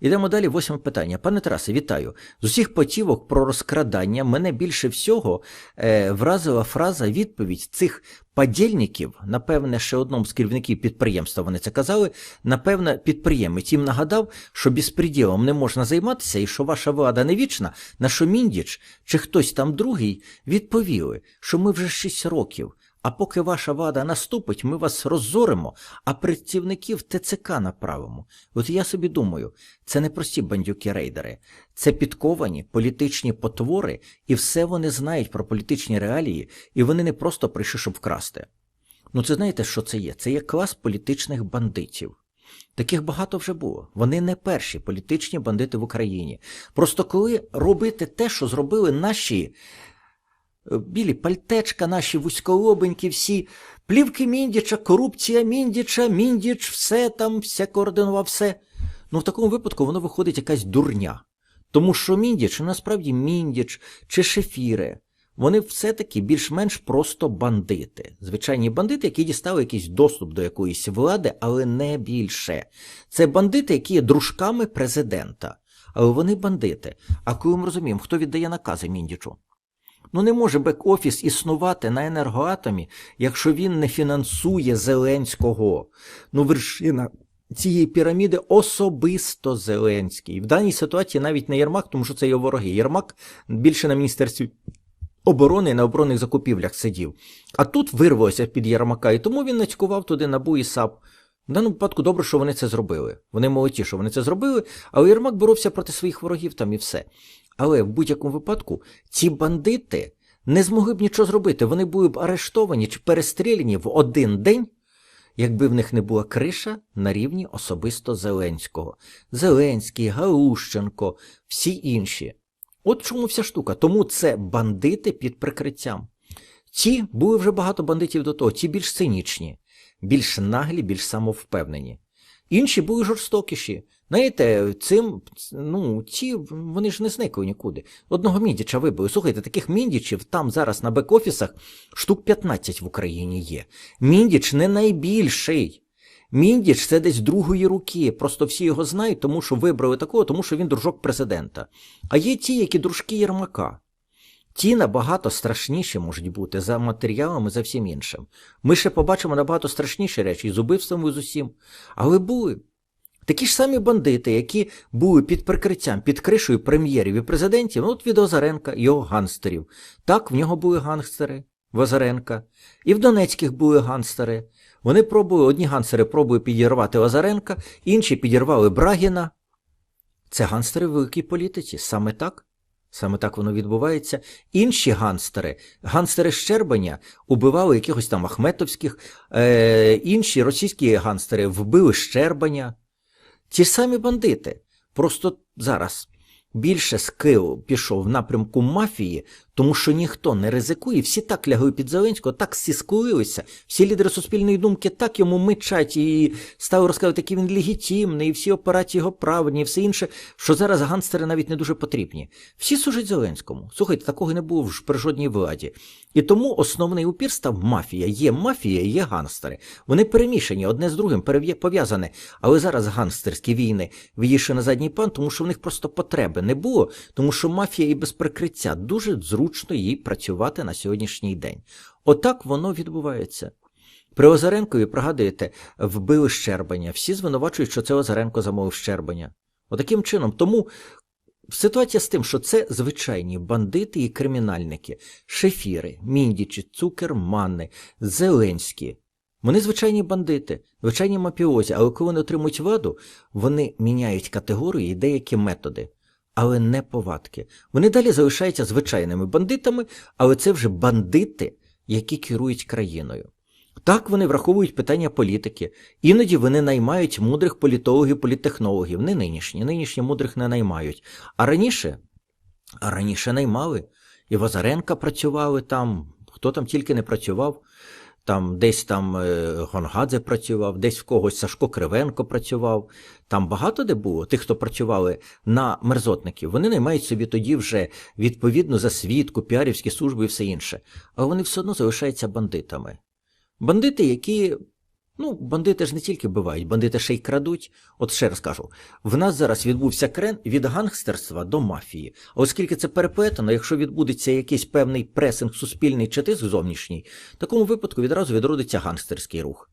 Ідемо далі. Восьме питання. Пане Тарасе, вітаю. З усіх потівок про розкрадання мене більше всього е, вразила фраза відповідь цих подільників, напевне, ще одному з керівників підприємства вони це казали. Напевне, підприємець їм нагадав, що безпреділом не можна займатися і що ваша влада не вічна, на що Міндіч чи хтось там другий відповіли, що ми вже 6 років. А поки ваша влада наступить, ми вас роззоримо, а працівників ТЦК направимо. От я собі думаю, це не прості бандюки-рейдери, це підковані політичні потвори, і все вони знають про політичні реалії, і вони не просто прийшли, щоб вкрасти. Ну, це знаєте, що це є? Це є клас політичних бандитів. Таких багато вже було. Вони не перші політичні бандити в Україні. Просто коли робити те, що зробили наші білі пальтечка, наші вузьколобенькі, всі плівки Міндіча, корупція Міндіча, Міндіч, все там, все координував, все. Ну, в такому випадку воно виходить якась дурня. Тому що Міндіч, насправді Міндіч чи Шефіри, вони все-таки більш-менш просто бандити. Звичайні бандити, які дістали якийсь доступ до якоїсь влади, але не більше. Це бандити, які є дружками президента. Але вони бандити. А коли ми розуміємо, хто віддає накази Міндічу? Ну не може бек-офіс існувати на енергоатомі, якщо він не фінансує Зеленського. Ну, вершина цієї піраміди особисто Зеленський. В даній ситуації навіть не Єрмак, тому що це його вороги. Єрмак більше на міністерстві оборони і на оборонних закупівлях сидів. А тут вирвалося під Єрмака, і тому він нацькував туди НАБУ і САП. В даному випадку добре, що вони це зробили. Вони молоді, що вони це зробили, але Єрмак боровся проти своїх ворогів там і все. Але в будь-якому випадку ці бандити не змогли б нічого зробити. Вони були б арештовані чи перестріляні в один день, якби в них не була криша на рівні особисто Зеленського. Зеленський, Галущенко, всі інші. От чому вся штука. Тому це бандити під прикриттям. Ті були вже багато бандитів до того, ті більш цинічні, більш наглі, більш самовпевнені. Інші були жорстокіші. Знаєте, цим, ну, ті, вони ж не зникли нікуди. Одного міндіча вибили. Слухайте, таких міндічів там зараз на бек-офісах штук 15 в Україні є. Міндіч не найбільший. Міндіч це десь другої руки. Просто всі його знають, тому що вибрали такого, тому що він дружок президента. А є ті, які дружки Єрмака. Ті набагато страшніші можуть бути за матеріалами, за всім іншим. Ми ще побачимо набагато страшніші речі і з убивством, і з усім. Але були. Такі ж самі бандити, які були під прикриттям, під кришою прем'єрів і президентів, ну от від Озаренка, його гангстерів. Так, в нього були гангстери в Озаренка, і в Донецьких були гангстери. Вони пробували, одні гангстери пробують підірвати Озаренка, інші підірвали Брагіна. Це гангстери в великій політиці, саме так. Саме так воно відбувається. Інші ганстери, ганстери Щербаня, убивали якихось там ахметовських, е, інші російські ганстери вбили Щербаня. Ті ж самі бандити. Просто зараз більше скил пішов в напрямку мафії, тому що ніхто не ризикує, всі так лягли під Зеленського, так всі скулилися, всі лідери суспільної думки так йому мичать і стали розказувати, який він легітимний, і всі операції його правильні, і все інше, що зараз гангстери навіть не дуже потрібні. Всі служать Зеленському. Слухайте, такого не було при жодній владі. І тому основний упір став мафія. Є мафія, є гангстери. Вони перемішані, одне з другим пов'язане. Але зараз гангстерські війни відійшли на задній план, тому що в них просто потреби не було, тому що мафія і без прикриття дуже зручно їй працювати на сьогоднішній день. Отак воно відбувається. При Озаренкові, пригадуєте, вбили Щербаня. Всі звинувачують, що це Озаренко замовив Щербаня. Отаким чином. Тому ситуація з тим, що це звичайні бандити і кримінальники, шефіри, міндічі, цукермани, зеленські. Вони звичайні бандити, звичайні мафіозі, але коли вони отримують владу, вони міняють категорії і деякі методи, але не повадки. Вони далі залишаються звичайними бандитами, але це вже бандити, які керують країною. Так вони враховують питання політики. Іноді вони наймають мудрих політологів, політтехнологів, не нинішні. Нинішні мудрих не наймають. А раніше, а раніше наймали. І Вазаренка працювали там, хто там тільки не працював. Там десь там е, Гонгадзе працював, десь в когось Сашко Кривенко працював. Там багато де було тих, хто працювали на мерзотників. Вони наймають собі тоді вже відповідну засвідку, піарівські служби і все інше. Але вони все одно залишаються бандитами. Бандити, які Ну, бандити ж не тільки бивають, бандити ще й крадуть. От ще раз кажу, в нас зараз відбувся крен, від гангстерства до мафії. А оскільки це переплетено, якщо відбудеться якийсь певний пресинг суспільний чи тиск зовнішній, в такому випадку відразу відродиться гангстерський рух.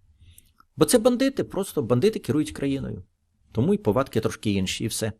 Бо це бандити, просто бандити керують країною. Тому й повадки трошки інші, і все.